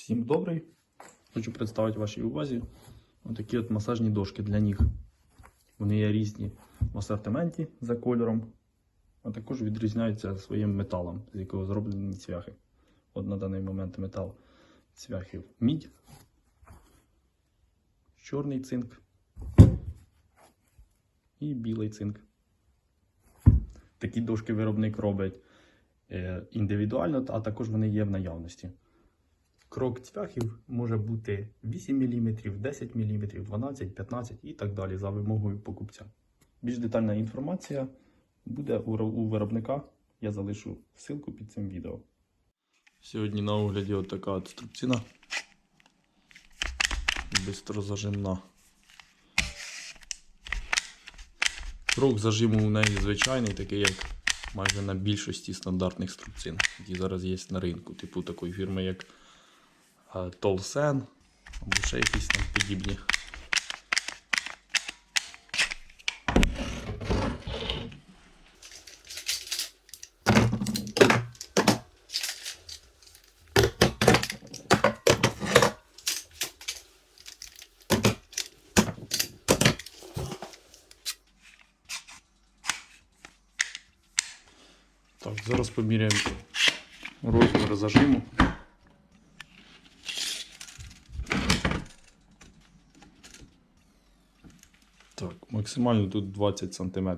Всім добрий. Хочу представити вашій увазі отакі от масажні дошки для ніг. Вони є різні в асортименті за кольором, а також відрізняються своїм металом, з якого зроблені цвяхи. От на даний момент метал цвяхів мідь, чорний цинк і білий цинк. Такі дошки виробник робить е, індивідуально, а також вони є в наявності. Крок цвяхів може бути 8 мм, 10 мм, 12, 15 і так далі за вимогою покупця. Більш детальна інформація буде у виробника. Я залишу ссылку під цим відео. Сьогодні на огляді от така от струбцина. Бистрозажимна. Крок зажиму у неї звичайний, такий як майже на більшості стандартних струбцин, які зараз є на ринку, типу такої фірми, як Толсен або ще якісь там подібні. Так, зараз поміряємо розмір зажиму. Так, максимально тут 20 см.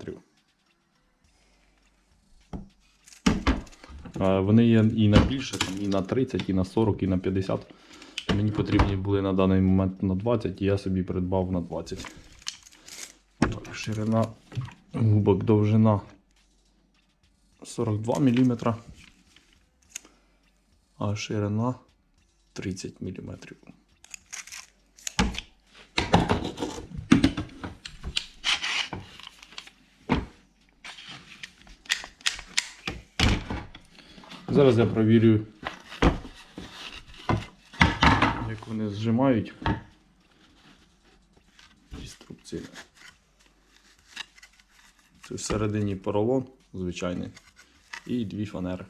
Вони є і на більше, і на 30, і на 40, і на 50. Мені потрібні були на даний момент на 20, і я собі придбав на 20. Так, ширина губок, довжина 42 мм, а ширина 30 мм. Зараз я провірю, як вони зжимають інструкції. Це всередині поролон звичайний і дві фанери.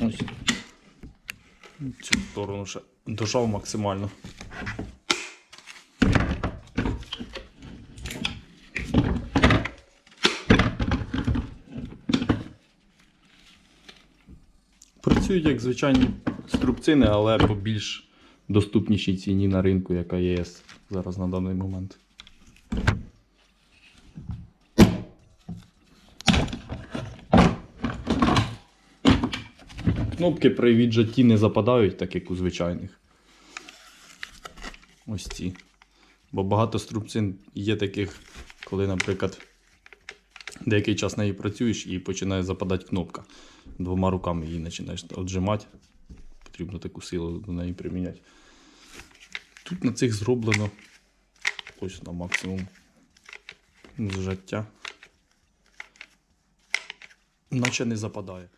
Ось. Цю сторону ще дожав максимально. Працюють як звичайні струбцини, але по більш доступнішій ціні на ринку, яка є зараз на даний момент. Кнопки при віджатті не западають, так як у звичайних. Ось ці. Бо багато струбцин є таких, коли, наприклад, деякий час нею працюєш і починає западати кнопка. Двома руками її починаєш отжимати. Потрібно таку силу до неї приміняти. Тут на цих зроблено ось на максимум зжаття. Наче не западає.